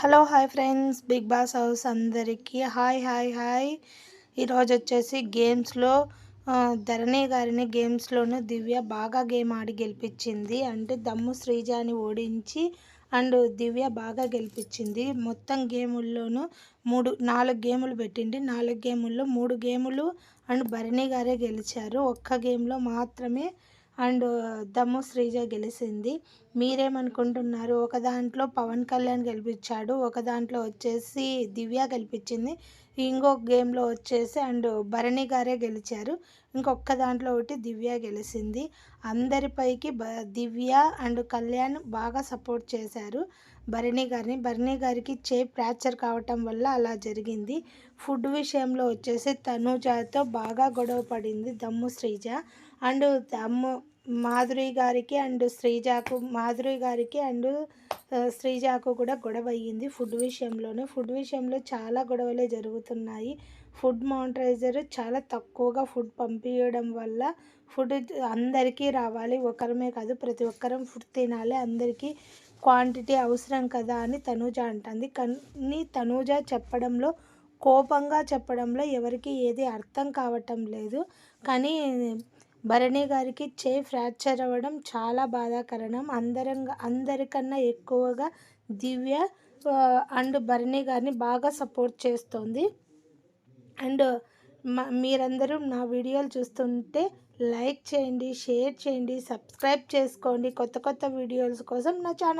Hello hi friends. Big boss house అందరికీ hi hi hi. ఈరోజు వచ్చేసి గేమ్స్లో ధరణి గారిని గేమ్స్లోనూ దివ్య బాగా గేమ్ ఆడి గెలిపించింది. అంటే దమ్ము శ్రీజాని ఓడించి అండ్ దివ్య బాగా గెలిపించింది. మొత్తం గేముల్లోనూ మూడు నాలుగు గేములు పెట్టింది. నాలుగు గేముల్లో మూడు గేములు అండ్ భరణి గారే గెలిచారు. ఒక్క గేమ్లో మాత్రమే అండ్ దమ్ము శ్రీజ గెలిచింది మీరేమనుకుంటున్నారు? ఒక దాంట్లో పవన్ కళ్యాణ్ గెలిపించాడు ఒక దాంట్లో వచ్చేసి దివ్య గెలిపించింది ఇంకొక గేమ్లో వచ్చేసి అండ్ భరణి గారే గెలిచారు ఇంకొక దాంట్లో ఒకటి దివ్య గెలిచింది అందరిపైకి బ దివ్య అండ్ కళ్యాణ్ బాగా సపోర్ట్ చేశారు. భరణి గారిని. భరణి గారికి చే ఫ్రాక్చర్ కావటం వల్ల అలా జరిగింది. ఫుడ్ విషయంలో వచ్చేసి తనుజాతో బాగా గొడవ పడింది దమ్ము శ్రీజ. అండ్ దమ్ము మాధురి గారికి అండ్ శ్రీజాకు మాధురి గారికి అండ్ శ్రీజాకు కూడా గొడవ అయ్యింది. ఫుడ్ విషయంలోనే ఫుడ్ విషయంలో చాలా గొడవలే జరుగుతున్నాయి. ఫుడ్ మానిటరైజర్ చాలా తక్కువగా ఫుడ్ పంపించడం వల్ల ఫుడ్ అందరికీ రావాలి. ఒకరమే కాదు ప్రతి ఒక్కరం ఫుడ్ తినాలి. అందరికీ క్వాంటిటీ అవసరం కదా అని తనూజ అంటుంది. కానీ తనూజ చెప్పడంలో కోపంగా చెప్పడంలో ఎవరికి ఏది అర్థం కావటం లేదు. కానీ భరణి గారికి చేయి ఫ్రాక్చర్ అవ్వడం చాలా బాధాకరణం. అందరం అందరికన్నా ఎక్కువగా దివ్య అండ్ భరణి గారిని బాగా సపోర్ట్ చేస్తుంది. అండ్ మీరందరూ నా వీడియోలు చూస్తుంటే లైక్ చేయండి షేర్ చేయండి సబ్స్క్రైబ్ చేసుకోండి. కొత్త కొత్త వీడియోస్ కోసం నా ఛానల్